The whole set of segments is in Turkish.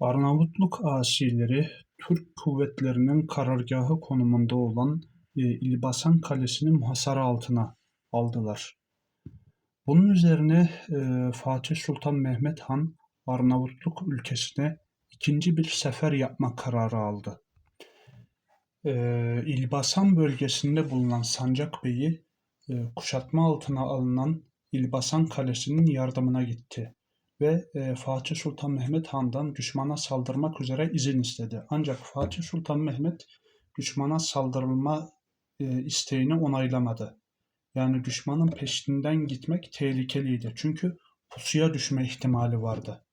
Arnavutluk asileri Türk kuvvetlerinin karargahı konumunda olan e, İlbasan Kalesi'ni muhasara altına aldılar. Bunun üzerine e, Fatih Sultan Mehmet Han Arnavutluk ülkesine ikinci bir sefer yapma kararı aldı. E, İlbasan bölgesinde bulunan Sancak Bey'i kuşatma altına alınan İlbasan Kalesi'nin yardımına gitti ve e, Fatih Sultan Mehmet Han'dan düşmana saldırmak üzere izin istedi. Ancak Fatih Sultan Mehmet düşmana saldırılma e, isteğini onaylamadı. Yani düşmanın peşinden gitmek tehlikeliydi. Çünkü pusuya düşme ihtimali vardı.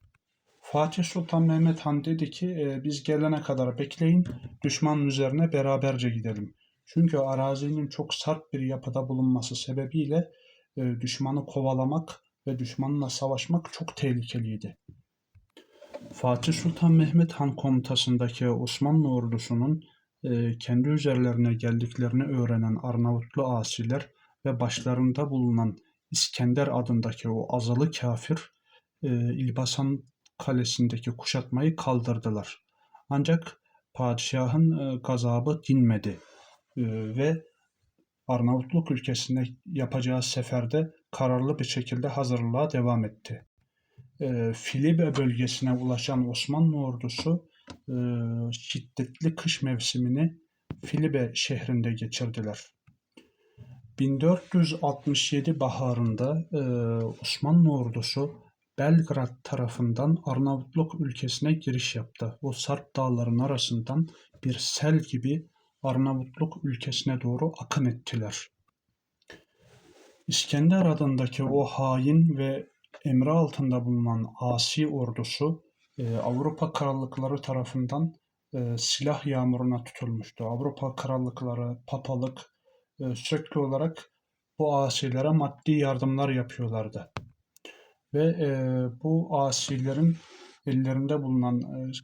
Fatih Sultan Mehmet Han dedi ki e, biz gelene kadar bekleyin düşmanın üzerine beraberce gidelim. Çünkü arazinin çok sert bir yapıda bulunması sebebiyle düşmanı kovalamak ve düşmanla savaşmak çok tehlikeliydi. Fatih Sultan Mehmet Han komutasındaki Osmanlı ordusunun e, kendi üzerlerine geldiklerini öğrenen Arnavutlu asiler ve başlarında bulunan İskender adındaki o azılı kafir e, İlbasan kalesindeki kuşatmayı kaldırdılar. Ancak padişahın e, gazabı dinmedi e, ve Arnavutluk ülkesine yapacağı seferde kararlı bir şekilde hazırlığa devam etti. E, Filibe bölgesine ulaşan Osmanlı ordusu e, şiddetli kış mevsimini Filibe şehrinde geçirdiler. 1467 baharında e, Osmanlı ordusu Belgrad tarafından Arnavutluk ülkesine giriş yaptı. O Sarp dağların arasından bir sel gibi Arnavutluk ülkesine doğru akın ettiler. İskender adındaki o hain ve emri altında bulunan asi ordusu e, Avrupa krallıkları tarafından e, silah yağmuruna tutulmuştu. Avrupa krallıkları, papalık e, sürekli olarak bu asilere maddi yardımlar yapıyorlardı. Ve bu asilerin ellerinde bulunan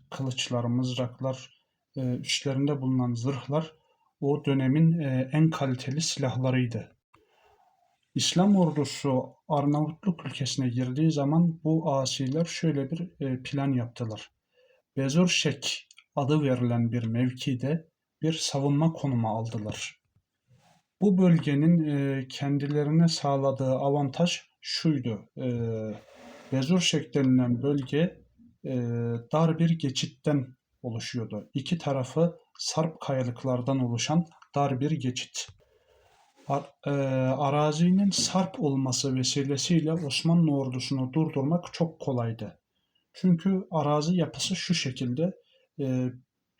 kılıçlar, mızraklar, üstlerinde bulunan zırhlar o dönemin en kaliteli silahlarıydı. İslam ordusu Arnavutluk ülkesine girdiği zaman bu asiler şöyle bir e, plan yaptılar. Bezurşek adı verilen bir mevkide bir savunma konumu aldılar. Bu bölgenin e, kendilerine sağladığı avantaj şuydu. E, Bezurşek denilen bölge dar bir geçitten oluşuyordu. İki tarafı sarp kayalıklardan oluşan dar bir geçit. E, arazinin sarp olması vesilesiyle Osmanlı ordusunu durdurmak çok kolaydı. Çünkü arazi yapısı şu şekilde e,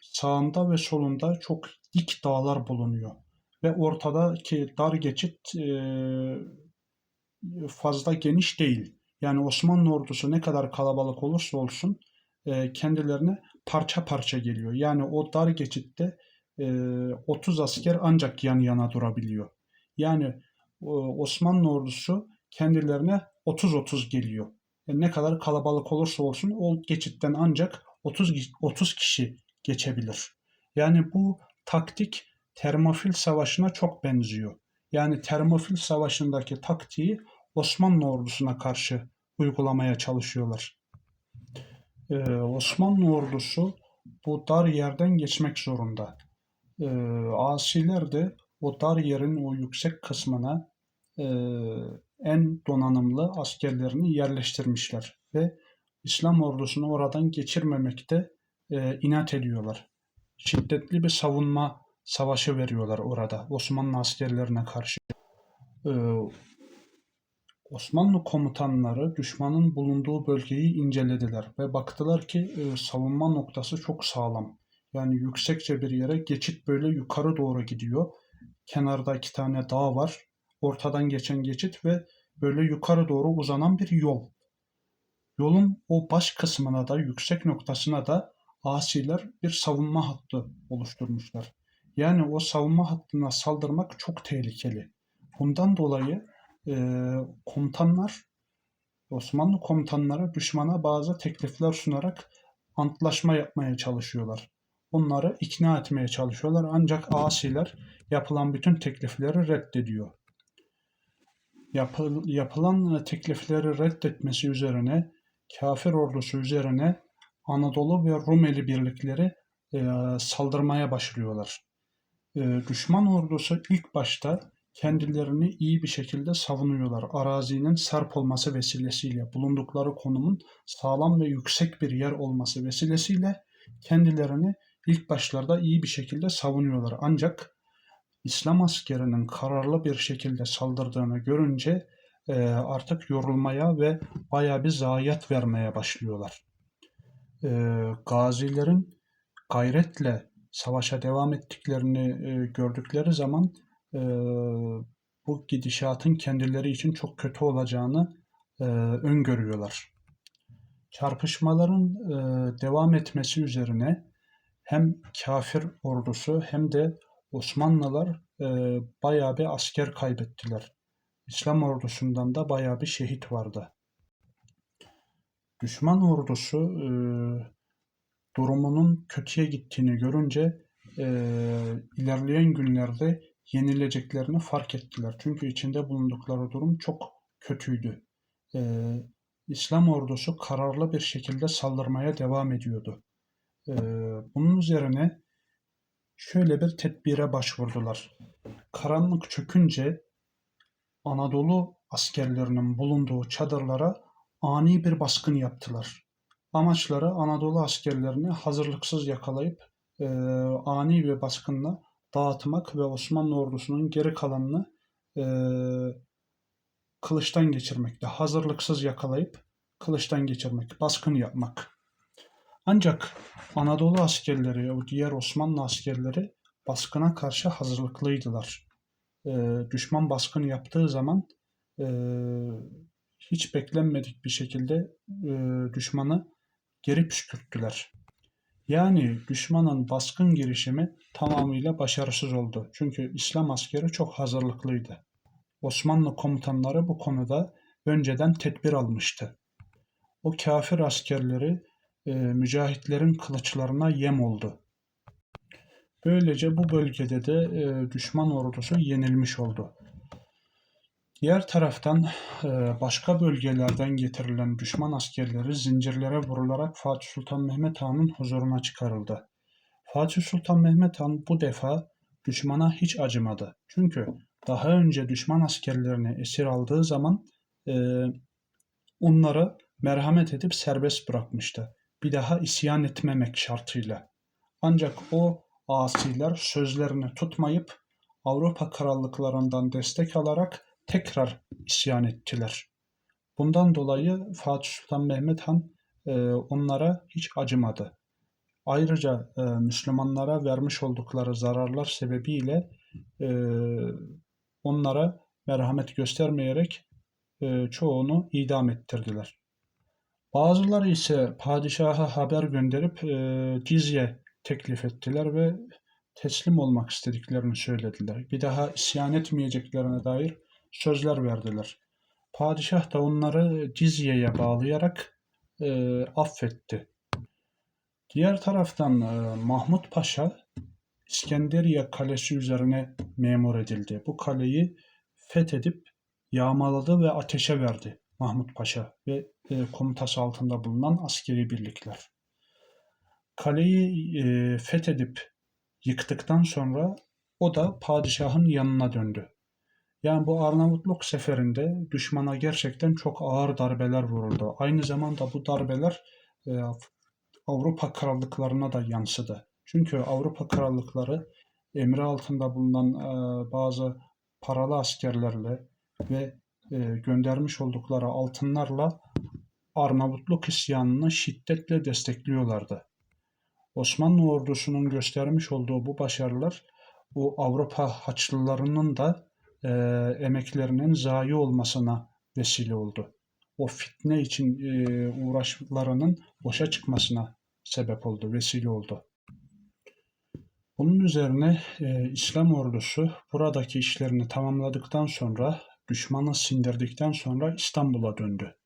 sağında ve solunda çok dik dağlar bulunuyor ve ortadaki dar geçit e, fazla geniş değil. Yani Osmanlı ordusu ne kadar kalabalık olursa olsun kendilerine parça parça geliyor. Yani o dar geçitte e, 30 asker ancak yan yana durabiliyor. Yani e, Osmanlı ordusu kendilerine 30-30 geliyor. Yani ne kadar kalabalık olursa olsun o geçitten ancak 30 30 kişi geçebilir. Yani bu taktik Termofil Savaşı'na çok benziyor. Yani Termofil Savaşı'ndaki taktiği Osmanlı ordusuna karşı uygulamaya çalışıyorlar. Ee, Osmanlı ordusu bu dar yerden geçmek zorunda. Ee, asiler de o dar yerin o yüksek kısmına e, en donanımlı askerlerini yerleştirmişler ve İslam ordusunu oradan geçirmemekte e, inat ediyorlar. Şiddetli bir savunma savaşı veriyorlar orada Osmanlı askerlerine karşı. Ee, Osmanlı komutanları düşmanın bulunduğu bölgeyi incelediler ve baktılar ki e, savunma noktası çok sağlam. Yani yüksekçe bir yere geçit böyle yukarı doğru gidiyor. Kenarda iki tane dağ var. Ortadan geçen geçit ve böyle yukarı doğru uzanan bir yol. Yolun o baş kısmına da yüksek noktasına da asiler bir savunma hattı oluşturmuşlar. Yani o savunma hattına saldırmak çok tehlikeli. Bundan dolayı e, komutanlar Osmanlı komutanları düşmana bazı teklifler sunarak antlaşma yapmaya çalışıyorlar. Onları ikna etmeye çalışıyorlar ancak asiler yapılan bütün teklifleri reddediyor. Yapı, yapılan teklifleri reddetmesi üzerine kafir ordusu üzerine Anadolu ve Rumeli birlikleri e, saldırmaya başlıyorlar. E, düşman ordusu ilk başta kendilerini iyi bir şekilde savunuyorlar. Arazinin sarp olması vesilesiyle, bulundukları konumun sağlam ve yüksek bir yer olması vesilesiyle kendilerini ilk başlarda iyi bir şekilde savunuyorlar. Ancak İslam askerinin kararlı bir şekilde saldırdığını görünce e, artık yorulmaya ve baya bir zayiat vermeye başlıyorlar. E, gazilerin gayretle savaşa devam ettiklerini e, gördükleri zaman e, bu gidişatın kendileri için çok kötü olacağını e, öngörüyorlar. Çarpışmaların e, devam etmesi üzerine hem kafir ordusu hem de Osmanlılar e, bayağı bir asker kaybettiler. İslam ordusundan da bayağı bir şehit vardı. Düşman ordusu e, durumunun kötüye gittiğini görünce e, ilerleyen günlerde yenileceklerini fark ettiler. Çünkü içinde bulundukları durum çok kötüydü. E, İslam ordusu kararlı bir şekilde saldırmaya devam ediyordu. E, bunun üzerine şöyle bir tedbire başvurdular. Karanlık çökünce Anadolu askerlerinin bulunduğu çadırlara ani bir baskın yaptılar. Amaçları Anadolu askerlerini hazırlıksız yakalayıp e, ani bir baskınla dağıtmak ve Osmanlı ordusunun geri kalanını e, kılıçtan geçirmekte. Hazırlıksız yakalayıp kılıçtan geçirmek, baskın yapmak. Ancak Anadolu askerleri, o diğer Osmanlı askerleri baskına karşı hazırlıklıydılar. E, düşman baskın yaptığı zaman e, hiç beklenmedik bir şekilde e, düşmanı geri püskürttüler. Yani düşmanın baskın girişimi tamamıyla başarısız oldu. Çünkü İslam askeri çok hazırlıklıydı. Osmanlı komutanları bu konuda önceden tedbir almıştı. O kafir askerleri e, mücahitlerin kılıçlarına yem oldu. Böylece bu bölgede de e, düşman ordusu yenilmiş oldu. Diğer taraftan e, başka bölgelerden getirilen düşman askerleri zincirlere vurularak Fatih Sultan Mehmet Han'ın huzuruna çıkarıldı. Fatih Sultan Mehmet Han bu defa düşmana hiç acımadı. Çünkü daha önce düşman askerlerini esir aldığı zaman e, onları merhamet edip serbest bırakmıştı. Bir daha isyan etmemek şartıyla. Ancak o asiler sözlerini tutmayıp Avrupa krallıklarından destek alarak tekrar isyan ettiler. Bundan dolayı Fatih Sultan Mehmet Han e, onlara hiç acımadı. Ayrıca e, Müslümanlara vermiş oldukları zararlar sebebiyle e, onlara merhamet göstermeyerek e, çoğunu idam ettirdiler. Bazıları ise padişaha haber gönderip e, cizye teklif ettiler ve teslim olmak istediklerini söylediler. Bir daha isyan etmeyeceklerine dair sözler verdiler. Padişah da onları cizyeye bağlayarak e, affetti. Diğer taraftan e, Mahmut Paşa İskenderiye Kalesi üzerine memur edildi. Bu kaleyi fethedip yağmaladı ve ateşe verdi Mahmut Paşa ve e, komutası altında bulunan askeri birlikler. Kaleyi e, fethedip yıktıktan sonra o da padişahın yanına döndü. Yani bu Arnavutluk seferinde düşmana gerçekten çok ağır darbeler vuruldu. Aynı zamanda bu darbeler e, Avrupa krallıklarına da yansıdı. Çünkü Avrupa krallıkları emri altında bulunan e, bazı paralı askerlerle ve e, göndermiş oldukları altınlarla Arnavutluk isyanını şiddetle destekliyorlardı. Osmanlı ordusunun göstermiş olduğu bu başarılar bu Avrupa Haçlılarının da e, emeklerinin zayi olmasına vesile oldu. O fitne için e, uğraşlarının boşa çıkmasına sebep oldu, vesile oldu. Bunun üzerine e, İslam ordusu buradaki işlerini tamamladıktan sonra, düşmanı sindirdikten sonra İstanbul'a döndü.